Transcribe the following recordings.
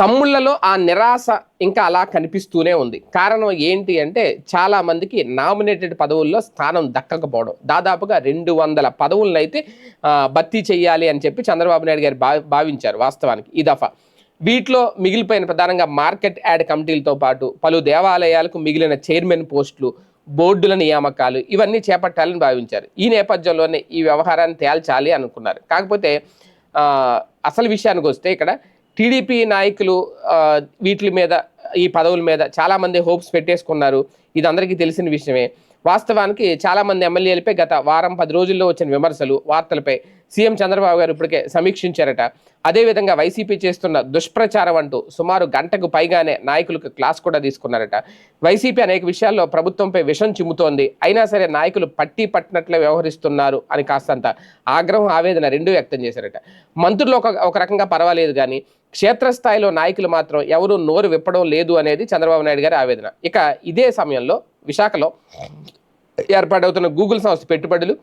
తమ్ముళ్ళలో ఆ నిరాశ ఇంకా అలా కనిపిస్తూనే ఉంది. కారణం ఏంటి అంటే చాలా మందికి నామినేటెడ్ పదవుల్లో స్థానం దక్కకపోవడం. దాదాపుగా రెండు వందల పదవులను అయితే భర్తీ చేయాలి అని చెప్పి చంద్రబాబు నాయుడు గారు భా భావించారు వాస్తవానికి ఈ దఫా. వీటిలో మిగిలిపోయిన ప్రధానంగా మార్కెట్ యాడ్ కమిటీలతో పాటు పలు దేవాలయాలకు మిగిలిన చైర్మన్ పోస్టులు బోర్డుల నియామకాలు ఇవన్నీ చేపట్టాలని భావించారు. ఈ నేపథ్యంలోనే ఈ వ్యవహారాన్ని తేల్చాలి అనుకున్నారు. కాకపోతే అసలు విషయానికి వస్తే ఇక్కడ టీడీపీ నాయకులు వీటి మీద ఈ పదవుల మీద చాలామంది హోప్స్ పెట్టేసుకున్నారు. ఇది అందరికీ తెలిసిన విషయమే. వాస్తవానికి చాలామంది ఎమ్మెల్యేలపై గత వారం పది రోజుల్లో వచ్చిన విమర్శలు వార్తలపై సీఎం చంద్రబాబు గారు ఇప్పటికే సమీక్షించారట. అదేవిధంగా వైసీపీ చేస్తున్న దుష్ప్రచారం అంటూ సుమారు గంటకు పైగానే నాయకులకు క్లాస్ కూడా తీసుకున్నారట. వైసీపీ అనేక విషయాల్లో ప్రభుత్వంపై విషం చిమ్ముతోంది. అయినా సరే నాయకులు పట్టి పట్టినట్లే వ్యవహరిస్తున్నారు అని కాస్తంత ఆగ్రహం ఆవేదన రెండూ వ్యక్తం చేశారట. మంత్రులు ఒక ఒక రకంగా పర్వాలేదు కానీ క్షేత్రస్థాయిలో నాయకులు మాత్రం ఎవరు నోరు విప్పడం లేదు అనేది చంద్రబాబు నాయుడు గారి ఆవేదన. ఇక ఇదే సమయంలో విశాఖలో ఏర్పాటవుతున్న గూగుల్ సంస్థ పెట్టుబడులు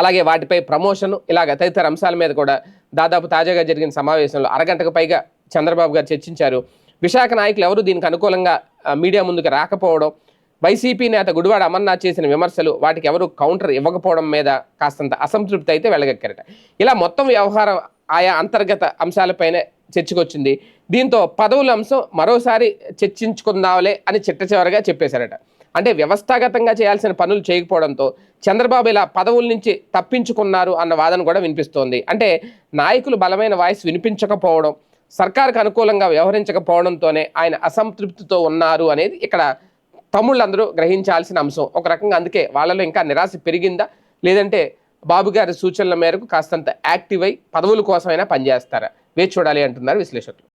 అలాగే వాటిపై ప్రమోషన్ ఇలాగ తదితర అంశాల మీద కూడా దాదాపు తాజాగా జరిగిన సమావేశంలో అరగంటకు పైగా చంద్రబాబు గారు చర్చించారు. విశాఖ నాయకులు ఎవరు? దీనికి అనుకూలంగా మీడియా ముందుకు రాకపోవడం వైసీపీ నేత గుడివాడ అమర్నాథ్ చేసిన విమర్శలు వాటికి ఎవరు కౌంటర్ ఇవ్వకపోవడం మీద కాస్తంత అసంతృప్తి అయితే వెళ్ళగక్కారట ఇలా మొత్తం వ్యవహారం ఆయా అంతర్గత అంశాలపైనే చర్చకొచ్చింది. దీంతో పదవుల అంశం మరోసారి చర్చించుకుందాంలే అని చిట్ట చెప్పేశారట. అంటే వ్యవస్థాగతంగా చేయాల్సిన పనులు చేయకపోవడంతో చంద్రబాబు ఇలా పదవుల నుంచి తప్పించుకున్నారు అన్న వాదన కూడా వినిపిస్తోంది. అంటే నాయకులు బలమైన వాయిస్ వినిపించకపోవడం సర్కారుకు అనుకూలంగా వ్యవహరించకపోవడంతోనే ఆయన అసంతృప్తితో ఉన్నారు అనేది ఇక్కడ తమ్ముళ్ళందరూ గ్రహించాల్సిన అంశం. ఒక రకంగా అందుకే వాళ్ళలో ఇంకా నిరాశ పెరిగిందా? లేదంటే బాబు గారి సూచనల మేరకు కాస్తంత యాక్టివ్ అయి పదవుల కోసమైనా పనిచేస్తారా? వేచి చూడాలి అంటున్నారు విశ్లేషకులు.